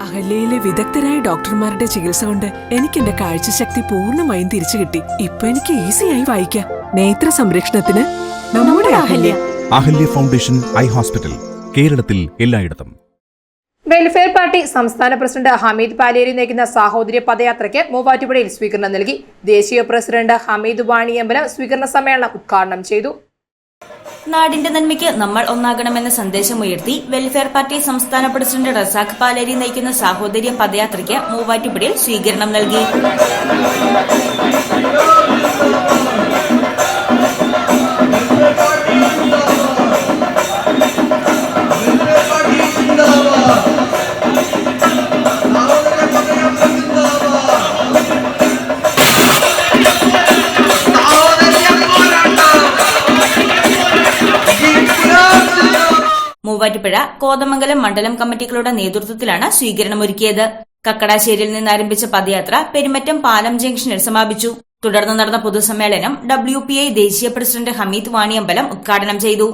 അഹല്യയിലെ വിദഗ്ധരായ ഡോക്ടർമാരുടെ ചികിത്സ കൊണ്ട് എനിക്ക് എന്റെ കാഴ്ചശക്തി പൂർണമായും തിരിച്ചു കിട്ടി. ഇപ്പൊ എനിക്ക് ഈസിയായി വായിക്കാം. നേത്ര സംരക്ഷണത്തിന് നമ്മുടെ Ahalya. Ahalya foundation eye hospital കേരളത്തിൽ എല്ലായിടത്തും. വെൽഫെയർ പാർട്ടി സംസ്ഥാന പ്രസിഡന്റ് ഹമീദ് പാലേരി നയിക്കുന്ന സാഹോദര്യ പദയാത്രയ്ക്ക് മൂവാറ്റുപുഴയിൽ സ്വീകരണം നൽകി. ദേശീയ പ്രസിഡന്റ് ഹമീദ് വാണിയമ്പലം സ്വീകരണ സമ്മേളനം ഉദ്ഘാടനം ചെയ്തു. നാടിന്റെ നന്മയ്ക്ക് നമ്മൾ ഒന്നാകണമെന്ന സന്ദേശം ഉയർത്തി വെൽഫെയർ പാർട്ടി സംസ്ഥാന പ്രസിഡന്റ് റസാഖ് പാലേരി നയിക്കുന്ന സാഹോദര്യ പദയാത്രയ്ക്ക് മൂവാറ്റുപുഴയിൽ സ്വീകരണം നൽകി. മൂവാറ്റുപുഴ കോതമംഗലം മണ്ഡലം കമ്മിറ്റികളുടെ നേതൃത്വത്തിലാണ് സ്വീകരണമൊരുക്കിയത്. കക്കടാശ്ശേരിയിൽ നിന്നാരംഭിച്ച പദയാത്ര പെരുമറ്റം പാലം ജംഗ്ഷനിൽ സമാപിച്ചു. തുടർന്ന് നടന്ന പൊതുസമ്മേളനം ഡബ്ല്യു പി ഐ ദേശീയ പ്രസിഡന്റ് ഹമീദ് വാണിയമ്പലം ഉദ്ഘാടനം ചെയ്തു.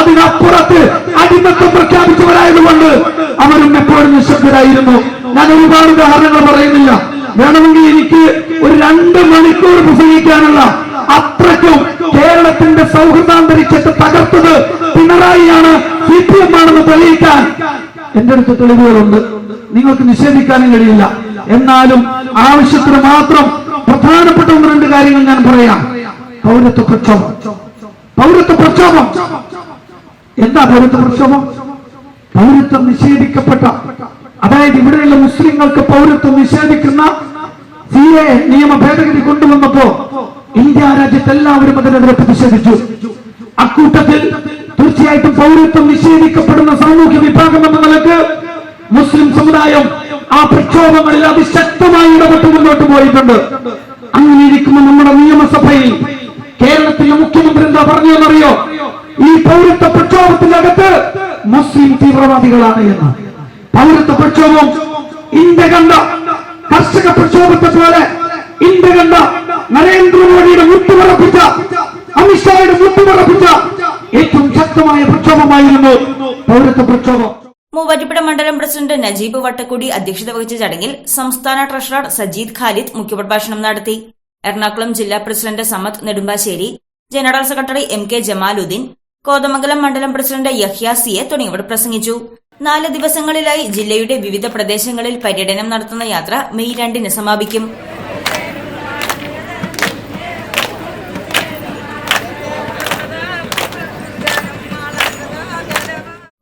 അതിനപ്പുറത്ത് അടിമത്വം പ്രഖ്യാപിച്ചവരായതുകൊണ്ട് അവരും എപ്പോഴും നിശബ്ദരായിരുന്നു. ഞാൻ ഒരുപാട് ഉദാഹരണങ്ങൾ പറയുന്നില്ല. വേണമെങ്കിൽ എനിക്ക് ഒരു രണ്ട് മണിക്കൂർ പ്രസംഗിക്കാനുള്ള അത്രയ്ക്കും കേരളത്തിന്റെ സൗഹൃദാന്തരീക്ഷത്തെ തകർത്തത് പിണറായിയാണ് സി പി എം ആണെന്ന് തെളിയിക്കാൻ. എന്റെ അടുത്ത് തെളിവുകളുണ്ട്. നിങ്ങൾക്ക് നിഷേധിക്കാനും കഴിയില്ല. എന്നാലും ആവശ്യത്തിന് മാത്രം പ്രധാനപ്പെട്ട ഒന്ന് രണ്ട് കാര്യങ്ങൾ ഞാൻ പറയാം. പൗരത്വ പ്രക്ഷോഭം. പൗരത്വ പ്രക്ഷോഭം. എന്താ പൗരത്വ പ്രക്ഷോഭം? പൗരത്വം നിഷേധിക്കപ്പെട്ട അതായത് ഇവിടെയുള്ള മുസ്ലിങ്ങൾക്ക് പൗരത്വം നിഷേധിക്കുന്ന സി എ നിയമ ഭേദഗതി കൊണ്ടുവന്നപ്പോ ഇന്ത്യ രാജ്യത്ത് എല്ലാവരും അതിനെതിരെ പ്രതിഷേധിച്ചു. അക്കൂട്ടത്തിൽ പൗരത്വം നിഷേധിക്കപ്പെടുന്ന സാമൂഹ്യ വിഭാഗം എന്ന നിലയ്ക്ക് മുസ്ലിം സമുദായം ആ പ്രക്ഷോഭങ്ങളിൽ അതിശക്തമായി ഇടപെട്ട് മുന്നോട്ട് പോയിട്ടുണ്ട്. അങ്ങനെ ഇരിക്കുമ്പോൾ നമ്മുടെ നിയമസഭയിൽ കേരളത്തിലെ മുഖ്യമന്ത്രി എന്താ പറഞ്ഞതെന്നറിയോ? ഈ പൗരത്വ പ്രക്ഷോഭത്തിനകത്ത് മുസ്ലിം തീവ്രവാദികളാണ് എന്ന്. പൗരത്വ പ്രക്ഷോഭം ഇന്ത്യ കണ്ട കർഷക പ്രക്ഷോഭത്തെ പോലെ ഇന്ത്യ കണ്ട നരേന്ദ്രമോദിയുടെ മുട്ടുപറപ്പിച്ച അമിത്ഷായുടെ മുട്ടുപറപ്പിച്ച ഏറ്റവും ശക്തമായ പ്രക്ഷോഭമായിരുന്നു പൗരത്വ പ്രക്ഷോഭം. മൂവാറ്റുപുഴ മണ്ഡലം പ്രസിഡന്റ് നജീബ് വട്ടക്കുടി അധ്യക്ഷത വഹിച്ച ചടങ്ങിൽ സംസ്ഥാന ട്രഷറർ സജീദ് ഖാലിദ് മുഖ്യപ്രഭാഷണം നടത്തി. എറണാകുളം ജില്ലാ president Samad Nedumbassery general secretary M K Jamaluddin Kothamangalam മണ്ഡലം പ്രസിഡന്റ് യഹ്യ സിയെ തുടങ്ങിയവർ പ്രസംഗിച്ചു. നാല് ദിവസങ്ങളിലായി ജില്ലയുടെ വിവിധ പ്രദേശങ്ങളിൽ പര്യടനം നടത്തുന്ന യാത്ര മെയ് രണ്ടിന് സമാപിക്കും.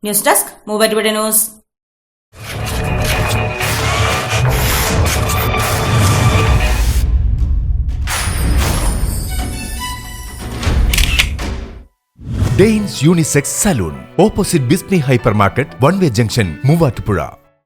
News desk Muvattupuzha news. Danes unisex salon opposite ബിസ്നി hyper market one way junction Muvattupuzha.